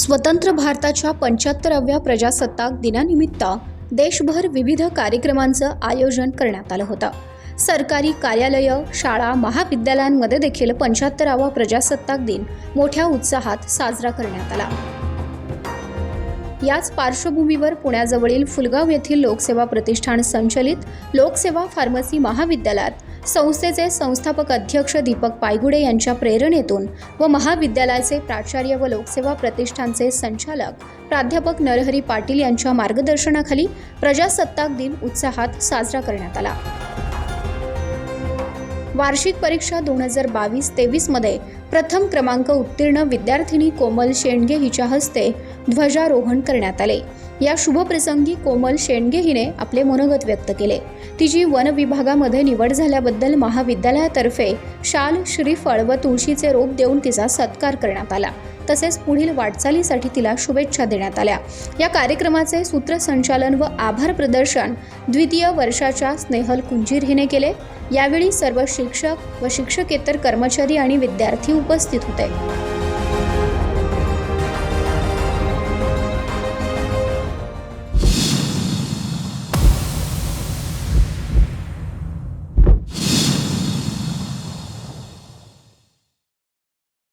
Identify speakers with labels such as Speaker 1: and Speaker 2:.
Speaker 1: स्वतंत्र भारताच्या पंच्याहत्तराव्या प्रजासत्ताक दिनानिमित्त देशभर विविध कार्यक्रमांचं आयोजन करण्यात आलं होतं. सरकारी कार्यालयं शाळा महाविद्यालयांमध्ये देखील पंच्याहत्तरावा प्रजासत्ताक दिन मोठ्या उत्साहात साजरा करण्यात आला. याच पार्श्वभूमीवर पुण्याजवळील फुलगाव येथील लोकसेवा प्रतिष्ठान संचलित लोकसेवा फार्मसी महाविद्यालयात संस्थेचे संस्थापक अध्यक्ष दीपक पायगुडे यांच्या प्रेरणेतून व महाविद्यालयाचे प्राचार्य व लोकसेवा प्रतिष्ठानचे संचालक प्राध्यापक नरहरी पाटील यांच्या मार्गदर्शनाखाली प्रजासत्ताक दिन उत्साहात साजरा करण्यात आला. वार्षिक परीक्षा दोन हजार बावीस तेवीसमध्ये प्रथम क्रमांक उत्तीर्ण विद्यार्थिनी कोमल शेंडगे हिच्या हस्ते ध्वजारोहण करण्यात आले. या शुभप्रसंगी कोमल शेंडगे हिने आपले मनोगत व्यक्त केले. तिची वन विभागामध्ये निवड झाल्याबद्दल महाविद्यालयातर्फे शाल श्रीफळ व तुळशीचे रोप देऊन तिचा सत्कार करण्यात आला. तसेच पुढील वाटचालीसाठी तिला शुभेच्छा देण्यात आल्या. या कार्यक्रमाचे सूत्रसंचालन व आभार प्रदर्शन द्वितीय वर्षाच्या स्नेहल कुंजीर हिने केले. यावेळी सर्व शिक्षक व शिक्षकेतर कर्मचारी आणि विद्यार्थी उपस्थित होते.